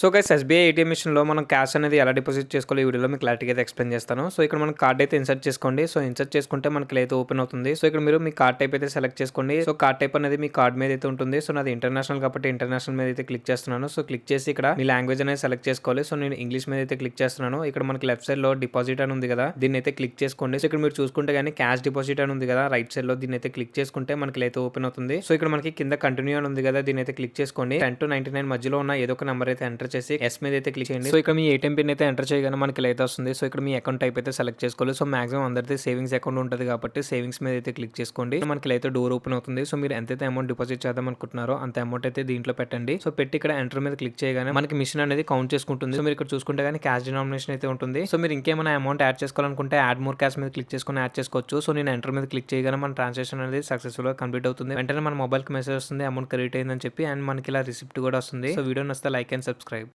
So guys SBI ATM మిషన్లో మనం cash అనేది ఎలా డిపాజిట్ చేసుకోవాలి ఈ వీడియోలో మీకు క్లారిటీగా అయితే ఎక్స్ప్లెయిన్ చేస్తాను. సో ఇక్కడ మనం కార్డ్ అయితే ఇన్సర్ట్ చేసుకోండి. సో ఇన్సర్ట్ చేసుకుంటే మనకి అయితే ఓపెన్ అవుతుంది. సో ఇక్కడ మీరు మీ కార్డ్ టైప్ అయితే సెలెక్ట్ చేసుకోండి. సో కార్డ్ టైప్ అనేది మీ కార్డ్ మీద అయితే ఉంటుంది. సో నాది ఇంటర్నేషనల్ కాబట్టి ఇంటర్నేషనల్ మీద అయితే క్లిక్ చేస్తున్నాను. సో క్లిక్ చేసి ఇక్కడ మీ లాంగ్వేజ్ అనేది సెలెక్ట్ చేసుకోవాలి. సో నేను ఇంగ్లీష్ మీద అయితే క్లిక్ చేస్తున్నాను. ఇక్కడ మనకి లెఫ్ట్ సైడ్లో డిపాజిట్ అని ఉంది కదా దీన్ని అయితే క్లిక్ చేసుకోండి. సో ఇక్కడ మీరు చూసుకుంటే కానీ క్యాష్ డిపాజిట్ అని ఉంది కదా రైట్ సైడ్లో దీన్ని అయితే క్లిక్ చేసుకుంటే మనకి అయితే ఓపెన్ అవుతుంది. సో ఇక్కడ మనకి కింద కంటిన్యూ అని ఉంది కదా దీన్ని అయితే క్లిక్ చేసుకోండి. టెన్ టు నైన్టీ నైన్ మధ్యలో ఉన్న ఏదో ఒక నెంబర్ అయితే ఎంటర్ వచ్చేసి ఎస్ మీద అయితే క్లిక్ చేయండి. సో ఇక్కడ మీ ఏటీఎం పిన్ అయితే ఎంటర్ చేయగానే మనకి అయితే వస్తుంది. సో ఇక్కడ మీ అకౌంట్ టైప్ అయితే సెలెక్ట్ చేసుకోవాలి. సో మాక్సిమం అందరిది సేవింగ్స్ అకౌంట్ ఉంటుంది కాబట్టి సేవింగ్స్ మీద అయితే క్లిక్ చేసుకోండి. మనకి అయితే డోర్ ఓపెన్ అవుతుంది. సో మీరు ఎంతైతే అమౌంట్ డిపాజిట్ చేద్దాం అనుకుంటున్నారో అంత అమౌంట్ అయితే దీంట్లో పెట్టండి. సో పెట్టి ఇక్కడ ఎంటర్ మీద క్లిక్ చేయగానే మనకి మిషన్ అనేది కౌంట్ చేసుకుంటుంది. సో మీరు ఇక్కడ చూసుకుంటే కానీ క్యాష్ డినామినేషన్ అయితే ఉంటుంది. సో మీరు ఇంకేమైనా అమౌంట్ యాడ్ చేసుకోవాలనుకుంటే యాడ్ మోర్ క్యాష్ మీద క్లిక్ చేసుకుని యాడ్ చేసుకోవచ్చు. సో నేను ఎంటర్ మీద క్లిక్ చేయగానే మన ట్రాన్సాక్షన్ అనేది సక్సెస్ఫుల్గా కంప్లీట్ అవుతుంది. వెంటనే మన మొబైల్కి మెసేజ్ వస్తుంది. అమౌంట్ క్రెడిట్ అయిందని చెప్పి అండ్ మనకి ఇలా రిసిప్ట్ కూడా వస్తుంది. సో వీడియో నచ్చితే లైక్ అండ్ సబ్స్క్రైబ్